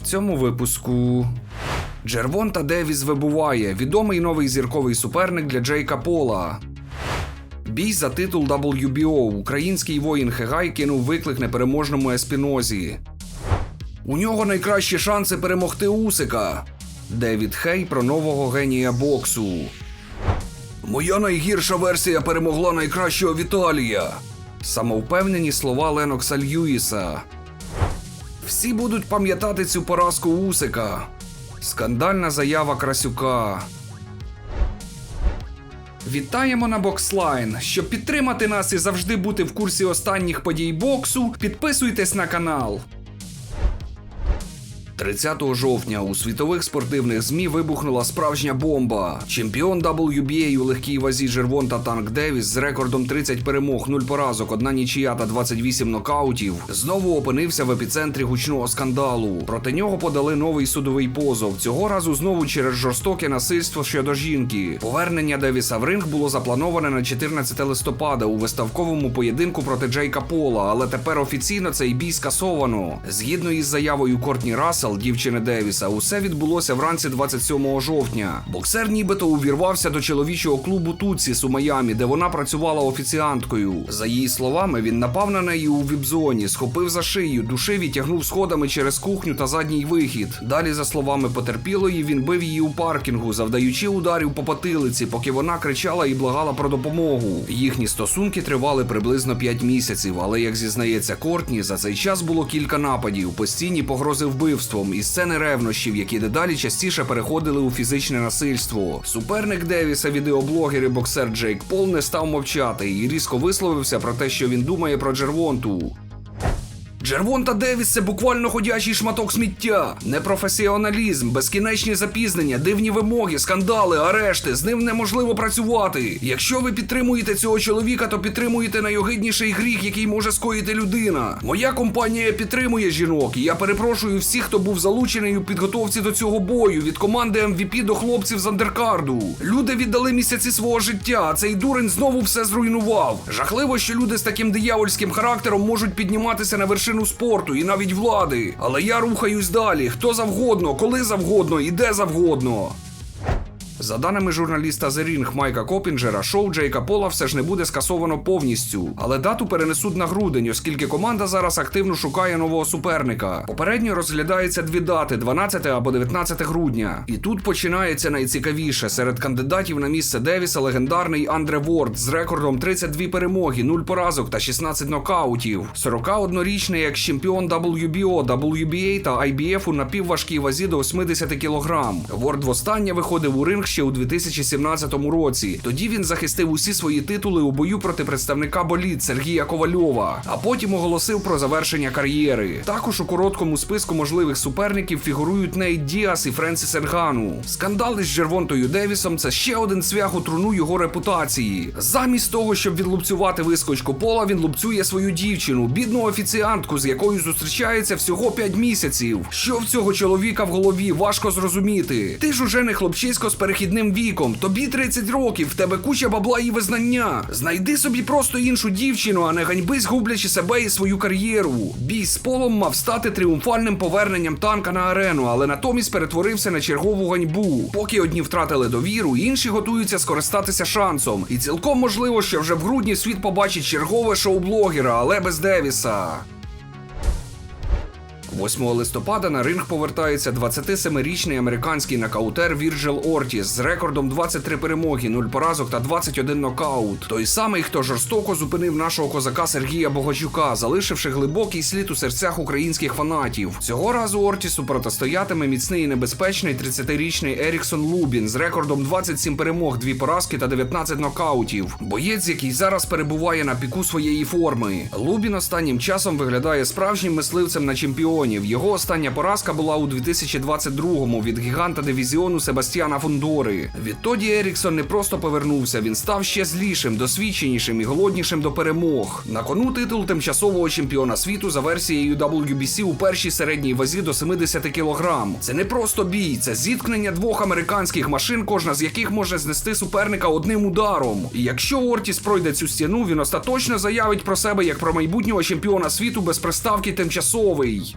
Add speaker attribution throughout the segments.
Speaker 1: В цьому випуску Джервонта Девіс вибуває. Відомий новий зірковий суперник для Джейка Пола. Бій за титул WBO. Український воїн Хегай кинув виклик непереможному Еспінозі. У нього найкращі шанси перемогти Усика. Девід Хей про нового генія боксу. Моя найгірша версія перемогла найкращого Віталія. Самовпевнені слова Ленокса Льюіса. Всі будуть пам'ятати цю поразку Усика. Скандальна заява Красюка. Вітаємо на Бокслайн. Щоб підтримати нас і завжди бути в курсі останніх подій боксу, підписуйтесь на канал. 30 жовтня у світових спортивних ЗМІ вибухнула справжня бомба. Чемпіон WBA у легкій вазі Жервонта Танк Девіс з рекордом 30 перемог, 0 поразок, одна нічия та 28 нокаутів знову опинився в епіцентрі гучного скандалу. Проти нього подали новий судовий позов. Цього разу знову через жорстоке насильство щодо жінки. Повернення Девіса в ринг було заплановане на 14 листопада у виставковому поєдинку проти Джейка Пола, але тепер офіційно цей бій скасовано. Згідно із заявою Кортні Рассел, дівчини Девіса, усе відбулося вранці 27 жовтня. Боксер нібито увірвався до чоловічого клубу Туціс у Майамі, де вона працювала офіціанткою. За її словами, він напав на неї у віп-зоні, схопив за шию, душив і тягнув сходами через кухню та задній вихід. Далі, за словами потерпілої, він бив її у паркінгу, завдаючи ударів по потилиці, поки вона кричала і благала про допомогу. Їхні стосунки тривали приблизно 5 місяців, але як зізнається Кортні, за цей час було кілька нападів, постійні погрози вбивством і сцени ревнощів, які дедалі частіше переходили у фізичне насильство. Суперник Девіса, відеоблогер і боксер Джейк Пол не став мовчати і різко висловився про те, що він думає про Джервонту. Джервонта Девіс це буквально ходячий шматок сміття, непрофесіоналізм, безкінечні запізнення, дивні вимоги, скандали, арешти. З ним неможливо працювати. Якщо ви підтримуєте цього чоловіка, то підтримуєте найогидніший гріх, який може скоїти людина. Моя компанія підтримує жінок, і я перепрошую всіх, хто був залучений у підготовці до цього бою від команди МВП до хлопців з андеркарду. Люди віддали місяці свого життя, а цей дурень знову все зруйнував. Жахливо, що люди з таким диявольським характером можуть підніматися на вершину спорту і навіть влади. Але я рухаюсь далі. Хто завгодно, коли завгодно і де завгодно. За даними журналіста The Ring Майка Копінджера, шоу Джейка Пола все ж не буде скасовано повністю, але дату перенесуть на грудень, оскільки команда зараз активно шукає нового суперника. Попередньо розглядається дві дати: 12 або 19 грудня. І тут починається найцікавіше серед кандидатів на місце Девіса легендарний Андре Ворд з рекордом 32 перемоги, 0 поразок та 16 нокаутів. 41-річний екс-чемпіон WBO, WBA та IBF у напівважкій вазі до 80 кг. Ворд востаннє виходив у ринг ще у 2017 році. Тоді він захистив усі свої титули у бою проти представника боліт Сергія Ковальова, а потім оголосив про завершення кар'єри. Також у короткому списку можливих суперників фігурують Нейт Діас і Френсіс Енгану. Скандали з Джервонтою Девісом це ще один цвях у труну його репутації. Замість того, щоб відлупцювати вискочку пола, він лупцює свою дівчину, бідну офіціантку, з якою зустрічається всього 5 місяців. Що в цього чоловіка в голові важко зрозуміти. Ти ж уже не хлопчисько з перехідним віком. Тобі 30 років, в тебе куча бабла і визнання. Знайди собі просто іншу дівчину, а не ганьбись, гублячи себе і свою кар'єру. Бій з полом мав стати тріумфальним поверненням танка на арену, але натомість перетворився на чергову ганьбу. Поки одні втратили довіру, інші готуються скористатися шансом. І цілком можливо, що вже в грудні світ побачить чергове шоу блогера, але без Девіса. 8 листопада на ринг повертається 27-річний американський нокаутер Вірджил Ортіс з рекордом 23 перемоги, 0 поразок та 21 нокаут. Той самий, хто жорстоко зупинив нашого козака Сергія Богачука, залишивши глибокий слід у серцях українських фанатів. Цього разу Ортісу протистоятиме міцний і небезпечний 30-річний Еріксон Лубін з рекордом 27 перемог, 2 поразки та 19 нокаутів. Боєць, який зараз перебуває на піку своєї форми. Лубін останнім часом виглядає справжнім мисливцем на чемпіонів. Його остання поразка була у 2022-му від гіганта дивізіону Себастьяна Фондори. Відтоді Еріксон не просто повернувся, він став ще злішим, досвідченішим і голоднішим до перемог. На кону титул тимчасового чемпіона світу за версією WBC у першій середній вазі до 70 кг. Це не просто бій, це зіткнення двох американських машин, кожна з яких може знести суперника одним ударом. І якщо Ортіс пройде цю стіну, він остаточно заявить про себе як про майбутнього чемпіона світу без приставки тимчасовий.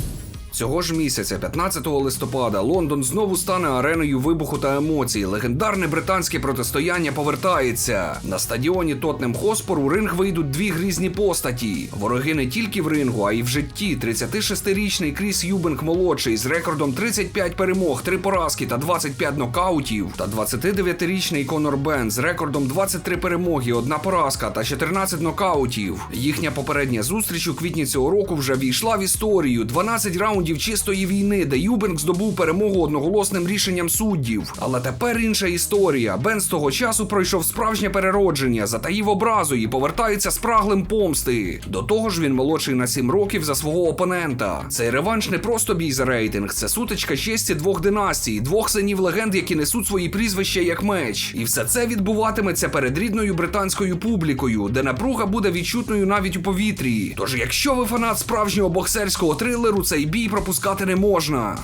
Speaker 1: Цього ж місяця, 15 листопада, Лондон знову стане ареною вибуху та емоцій. Легендарне британське протистояння повертається. На стадіоні Тотнем Хоспор у ринг вийдуть дві грізні постаті. Вороги не тільки в рингу, а й в житті. 36-річний Кріс Юбенк молодший з рекордом 35 перемог, 3 поразки та 25 нокаутів. Та 29-річний Конор Бен з рекордом 23 перемоги, 1 поразка та 14 нокаутів. Їхня попередня зустріч у квітні цього року вже війшла в історію. 12 раундів чистої війни, де Юбенк здобув перемогу одноголосним рішенням суддів. Але тепер інша історія. Бен з того часу пройшов справжнє переродження, затаїв образу і повертається спраглим помсти. До того ж, він молодший на 7 років за свого опонента. Цей реванш не просто бій за рейтинг, це сутичка честі двох династій, двох синів легенд, які несуть свої прізвища як меч. І все це відбуватиметься перед рідною британською публікою, де напруга буде відчутною навіть у повітрі. Тож, якщо ви фанат справжнього боксерського трилеру, цей бій пропускати не можна.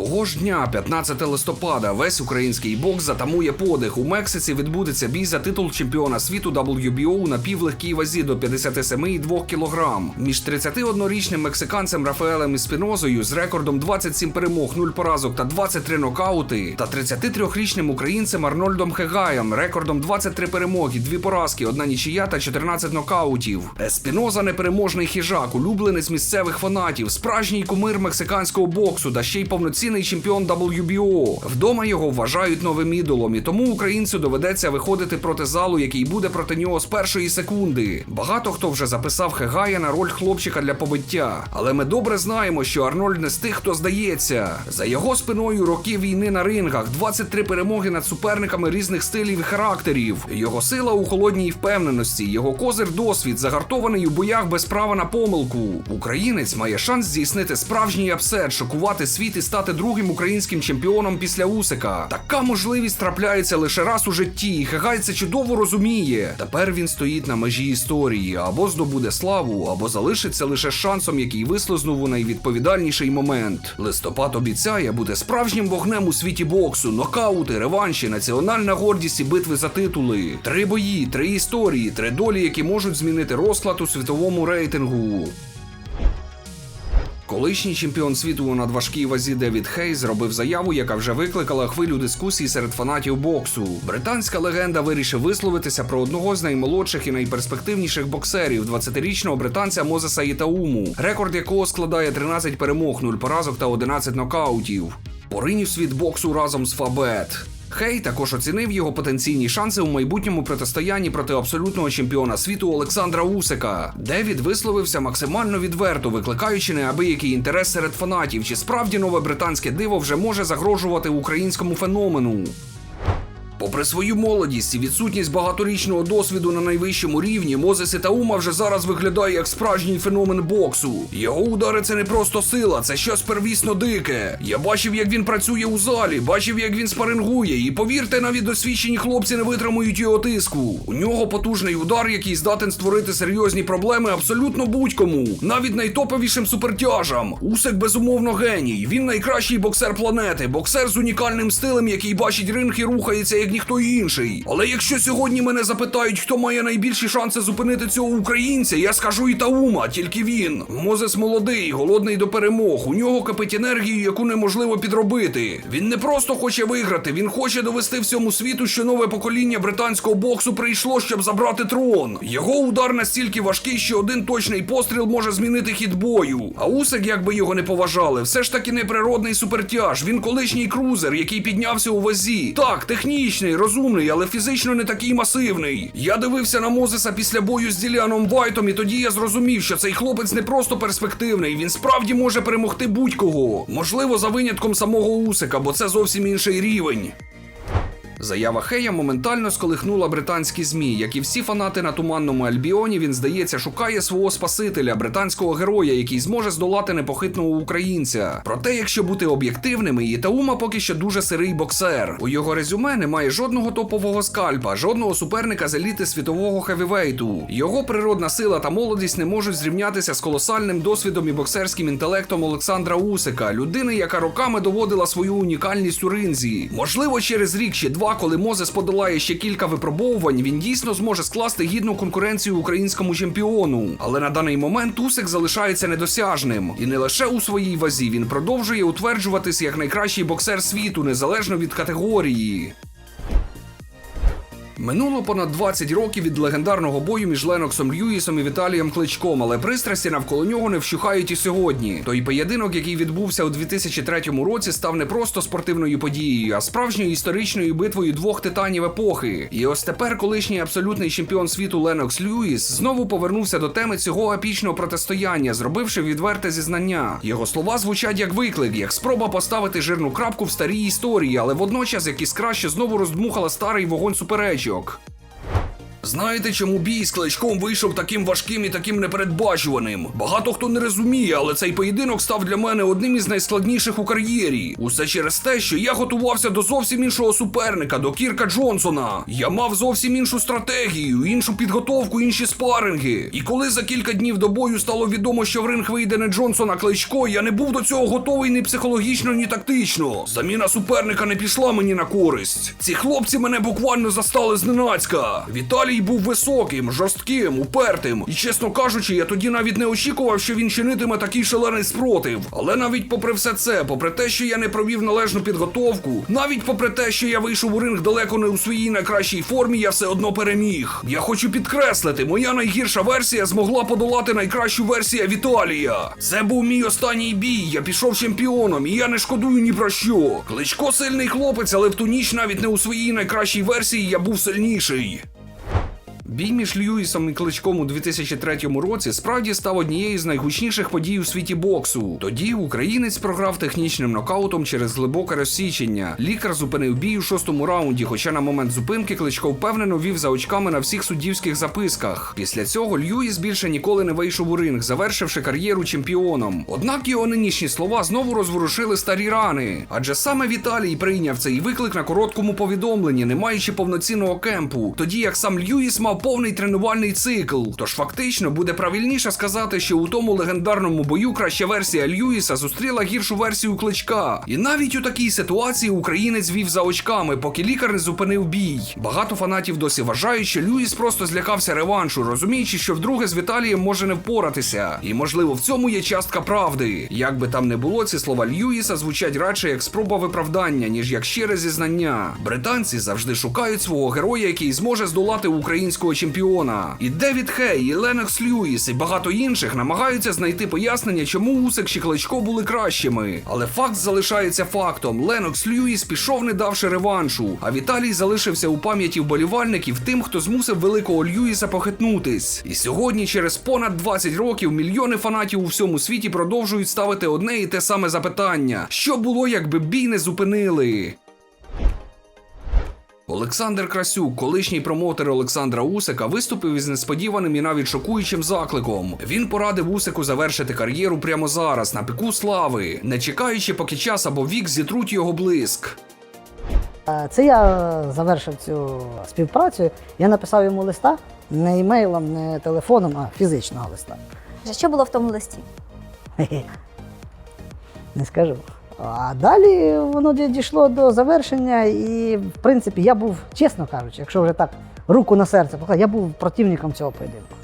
Speaker 1: Того ж дня, 15 листопада, весь український бокс затамує подих. У Мексиці відбудеться бій за титул чемпіона світу WBO на півлегкій вазі до 57,2 кг. Між 31-річним мексиканцем Рафаелем Іспінозою з рекордом 27 перемог, 0 поразок та 23 нокаути, та 33-річним українцем Арнольдом Хегаєм, рекордом 23 перемоги, 2 поразки, 1 нічия та 14 нокаутів. Еспіноза непереможний хижак, улюбленець місцевих фанатів, справжній кумир мексиканського боксу, та ще й повноцінний чемпіон WBO. Вдома його вважають новим ідолом, і тому українцю доведеться виходити проти залу, який буде проти нього з першої секунди. Багато хто вже записав Хегая на роль хлопчика для побиття. Але ми добре знаємо, що Арнольд не з тих, хто здається. За його спиною роки війни на рингах, 23 перемоги над суперниками різних стилів і характерів. Його сила у холодній впевненості, його козир досвід, загартований у боях без права на помилку. Українець має шанс здійснити справжній апсет, шокувати світ і стати другим українським чемпіоном після Усика. Така можливість трапляється лише раз у житті, і Хегай це чудово розуміє. Тепер він стоїть на межі історії, або здобуде славу, або залишиться лише шансом, який вислизнув у найвідповідальніший момент. Листопад обіцяє бути справжнім вогнем у світі боксу, нокаути, реванші, національна гордість і битви за титули. Три бої, три історії, три долі, які можуть змінити розклад у світовому рейтингу. Колишній чемпіон світу у надважкій вазі Девід Хей зробив заяву, яка вже викликала хвилю дискусій серед фанатів боксу. Британська легенда вирішив висловитися про одного з наймолодших і найперспективніших боксерів 20-річного британця Мозеса Ітауму, рекорд якого складає 13 перемог, 0 поразок та 11 нокаутів. Поринів світ боксу разом з Фабет. Хей також оцінив його потенційні шанси у майбутньому протистоянні проти абсолютного чемпіона світу Олександра Усика. Девід висловився максимально відверто, викликаючи неабиякий інтерес серед фанатів, чи справді нове британське диво вже може загрожувати українському феномену. Попри свою молодість і відсутність багаторічного досвіду на найвищому рівні, Мозес Ітаума вже зараз виглядає як справжній феномен боксу. Його удари це не просто сила, це щось первісно дике. Я бачив, як він працює у залі, бачив, як він спарингує, і повірте, навіть досвідчені хлопці не витримують його тиску. У нього потужний удар, який здатен створити серйозні проблеми абсолютно будь-кому, навіть найтоповішим супертяжам. Усик безумовно геній. Він найкращий боксер планети, боксер з унікальним стилем, який бачить ринг і рухається як ніхто інший. Але якщо сьогодні мене запитають, хто має найбільші шанси зупинити цього українця, я скажу Ітаума, тільки він. Мозес молодий, голодний до перемог. У нього кипить енергію, яку неможливо підробити. Він не просто хоче виграти, він хоче довести всьому світу, що нове покоління британського боксу прийшло, щоб забрати трон. Його удар настільки важкий, що один точний постріл може змінити хід бою. А Усик, як би його не поважали, все ж таки неприродний супертяж. Він колишній крузер, який піднявся у вазі. Так, технічний, розумний, але фізично не такий масивний. Я дивився на Мозеса після бою з Діліаном Вайтом, і тоді я зрозумів, що цей хлопець не просто перспективний, він справді може перемогти будь-кого. Можливо, за винятком самого Усика, бо це зовсім інший рівень. Заява Хея моментально сколихнула британські змі. Як і всі фанати на туманному Альбіоні, він здається, шукає свого спасителя, британського героя, який зможе здолати непохитного українця. Проте, якщо бути об'єктивними, Ітаума поки що дуже сирий боксер. У його резюме немає жодного топового скальпа, жодного суперника з еліти світового хевівейту. Його природна сила та молодість не можуть зрівнятися з колосальним досвідом і боксерським інтелектом Олександра Усика, людини, яка роками доводила свою унікальність у ринзі. Можливо, через рік чи два коли Мозес подолає ще кілька випробовувань, він дійсно зможе скласти гідну конкуренцію українському чемпіону. Але на даний момент Усик залишається недосяжним. І не лише у своїй вазі він продовжує утверджуватись як найкращий боксер світу, незалежно від категорії. Минуло понад 20 років від легендарного бою між Леноксом Льюісом і Віталієм Кличком, але пристрасті навколо нього не вщухають і сьогодні. Той поєдинок, який відбувся у 2003 році, став не просто спортивною подією, а справжньою історичною битвою двох титанів епохи. І ось тепер колишній абсолютний чемпіон світу Ленокс Льюіс знову повернувся до теми цього епічного протистояння, зробивши відверте зізнання. Його слова звучать як виклик, як спроба поставити жирну крапку в старій історії, але водночас як іскра ще знову роздмухала старий вогонь суперечок качок. Знаєте, чому бій з кличком вийшов таким важким і таким непередбачуваним? Багато хто не розуміє, але цей поєдинок став для мене одним із найскладніших у кар'єрі. Усе через те, що я готувався до зовсім іншого суперника, до Кірка Джонсона. Я мав зовсім іншу стратегію, іншу підготовку, інші спаринги. І коли за кілька днів до бою стало відомо, що в ринг вийде не Джонсон, а Кличко, я не був до цього готовий ні психологічно, ні тактично. Заміна суперника не пішла мені на користь. Ці хлопці мене буквально застали зненацька. Віталій був високим, жорстким, упертим. І чесно кажучи, я тоді навіть не очікував, що він чинитиме такий шалений спротив. Але навіть попри все це, попри те, що я не провів належну підготовку, навіть попри те, що я вийшов у ринг далеко не у своїй найкращій формі, я все одно переміг. Я хочу підкреслити, моя найгірша версія змогла подолати найкращу версію Віталія. Це був мій останній бій. Я пішов чемпіоном, і я не шкодую ні про що. Кличко сильний хлопець, але в ту ніч навіть не у своїй найкращій версії я був сильніший. Бій між Льюісом і Кличком у 2003 році справді став однією з найгучніших подій у світі боксу. Тоді українець програв технічним нокаутом через глибоке розсічення. Лікар зупинив бій у шостому раунді, хоча на момент зупинки Кличко впевнено вів за очками на всіх суддівських записках. Після цього Льюіс більше ніколи не вийшов у ринг, завершивши кар'єру чемпіоном. Однак його нинішні слова знову розворушили старі рани. Адже саме Віталій прийняв цей виклик на короткому повідомленні, не маючи повноцінного кемпу, тоді як сам Льюіс мав повний тренувальний цикл. Тож фактично буде правильніше сказати, що у тому легендарному бою краща версія Льюіса зустріла гіршу версію кличка. І навіть у такій ситуації українець вів за очками, поки лікар не зупинив бій. Багато фанатів досі вважають, що Льюіс просто злякався реваншу, розуміючи, що вдруге з Віталієм може не впоратися. І можливо в цьому є частка правди. Як би там не було, ці слова Льюіса звучать радше як спроба виправдання, ніж як щире зізнання. Британці завжди шукають свого героя, який зможе здолати українського чемпіона. І Девід Хей, і Ленокс Льюіс, і багато інших намагаються знайти пояснення, чому Усик чи Кличко були кращими. Але факт залишається фактом. Ленокс Льюіс пішов, не давши реваншу, а Віталій залишився у пам'яті вболівальників тим, хто змусив великого Льюіса похитнутись. І сьогодні, через понад 20 років, мільйони фанатів у всьому світі продовжують ставити одне і те саме запитання: що було, якби бій не зупинили? Олександр Красюк, колишній промоутер Олександра Усика, виступив із несподіваним і навіть шокуючим закликом. Він порадив Усику завершити кар'єру прямо зараз, на піку слави, не чекаючи, поки час або вік зітруть його блиск.
Speaker 2: Це я завершив цю співпрацю. Я написав йому листа не імейлом, не телефоном, а фізичного листа.
Speaker 3: Що було в тому листі?
Speaker 2: Не скажу. А далі воно ді- дійшло до завершення, і в принципі я був, чесно кажучи, якщо вже так руку на серце поклав, я був противником цього поєдинку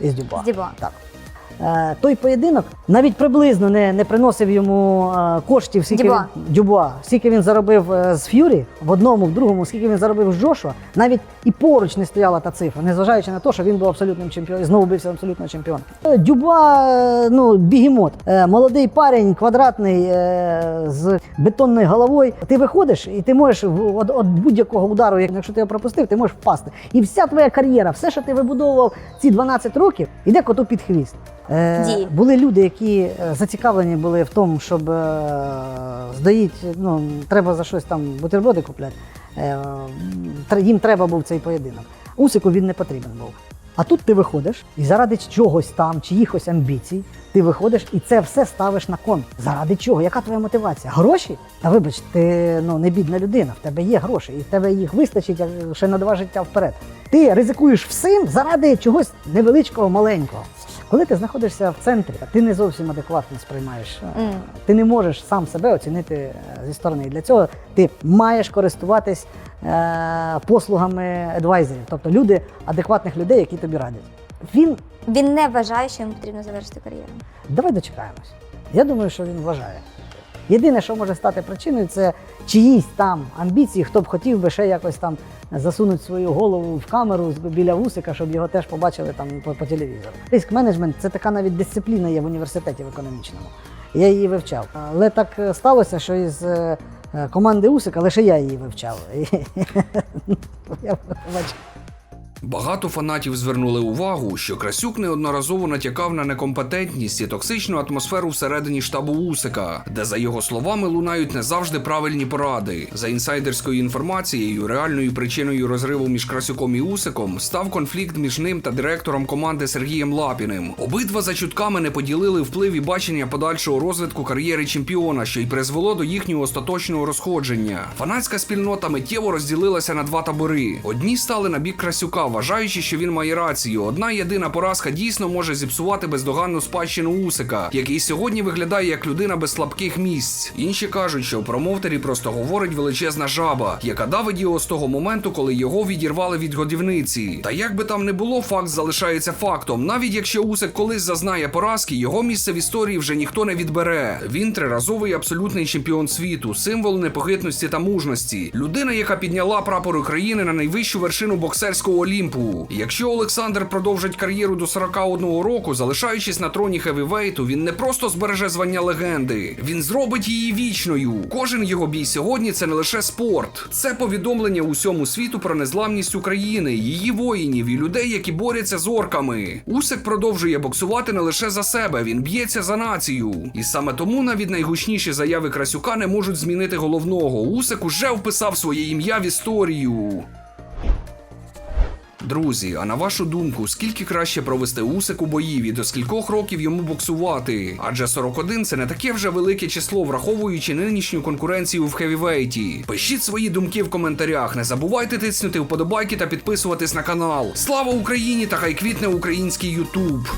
Speaker 2: із Дюба.
Speaker 3: З Дюба.
Speaker 2: Так. Е, той поєдинок навіть приблизно не, не приносив йому е, коштів, скільки
Speaker 3: Дюба.
Speaker 2: він, Дюба, скільки він заробив е, з Ф'юрі в одному, в другому, скільки він заробив з Джошуа, навіть і поруч не стояла та цифра, незважаючи на те, що він був абсолютним чемпіоном знову бився абсолютно чемпіоном. Е, Дюба, ну, бігемот, молодий парень, квадратний, з бетонною головою. Ти виходиш і ти можеш в- от, от будь-якого удару, як- якщо ти його пропустив, ти можеш впасти. І вся твоя кар'єра, все, що ти вибудовував ці 12 років, іде коту під хвіст. Е,
Speaker 3: Дії.
Speaker 2: були люди, які е, зацікавлені були в тому, щоб е, здаїть, ну, треба за щось там бутерброди купляти. Їм треба був цей поєдинок. Усику він не потрібен був. А тут ти виходиш і заради чогось там, чиїхось амбіцій, ти виходиш і це все ставиш на кон. Заради чого? Яка твоя мотивація? Гроші? Та вибач, ти ну, не бідна людина, в тебе є гроші, і в тебе їх вистачить ще на два життя вперед. Ти ризикуєш всім заради чогось невеличкого, маленького. Коли ти знаходишся в центрі, ти не зовсім адекватно сприймаєш.
Speaker 3: mm.
Speaker 2: Ти не можеш сам себе оцінити е, зі сторони. І для цього ти маєш користуватись е, послугами адвайзерів, тобто люди, адекватних людей, які тобі радять. Він
Speaker 3: Він не вважає, що йому потрібно завершити кар'єру.
Speaker 2: Давай дочекаємось. Я думаю, що він вважає. Єдине, що може стати причиною, це чиїсь там амбіції, хто б хотів би ще якось там засунути свою голову в камеру біля вусика, щоб його теж побачили там по, по телевізору. Риск менеджмент це така навіть дисципліна є в університеті в економічному. Я її вивчав. Але так е, сталося, що із е, е, команди Усика лише я її вивчав. Я.
Speaker 1: Багато фанатів звернули увагу, що Красюк неодноразово натякав на некомпетентність і токсичну атмосферу всередині штабу Усика, де, за його словами, лунають не завжди правильні поради. За інсайдерською інформацією, реальною причиною розриву між Красюком і Усиком став конфлікт між ним та директором команди Сергієм Лапіним. Обидва за чутками не поділили вплив і бачення подальшого розвитку кар'єри чемпіона, що й призвело до їхнього остаточного розходження. Фанатська спільнота миттєво розділилася на два табори. Одні стали на бік Красюка, вважаючи, що він має рацію. Одна єдина поразка дійсно може зіпсувати бездоганну спадщину Усика, який сьогодні виглядає як людина без слабких місць. Інші кажуть, що в промоутері просто говорить величезна жаба, яка давить його з того моменту, коли його відірвали від годівниці. Та як би там не було, факт залишається фактом. Навіть якщо Усик колись зазнає поразки, його місце в історії вже ніхто не відбере. Він триразовий абсолютний чемпіон світу, символ непохитності та мужності. Людина, яка підняла прапор України на найвищу вершину боксерського олімпу. Якщо Олександр продовжить кар'єру до 41 року, залишаючись на троні хевівейту, він не просто збереже звання легенди, він зробить її вічною. Кожен його бій сьогодні це не лише спорт, це повідомлення усьому світу про незламність України, її воїнів і людей, які борються з орками. Усик продовжує боксувати не лише за себе, він б'ється за націю. І саме тому навіть найгучніші заяви Красюка не можуть змінити головного. Усик уже вписав своє ім'я в історію. Друзі, а на вашу думку, скільки краще провести усик у боїві, до скількох років йому боксувати? Адже 41 це не таке вже велике число, враховуючи нинішню конкуренцію в хевівейті. Пишіть свої думки в коментарях. Не забувайте тиснути вподобайки та підписуватись на канал. Слава Україні та хай квітне український Ютуб!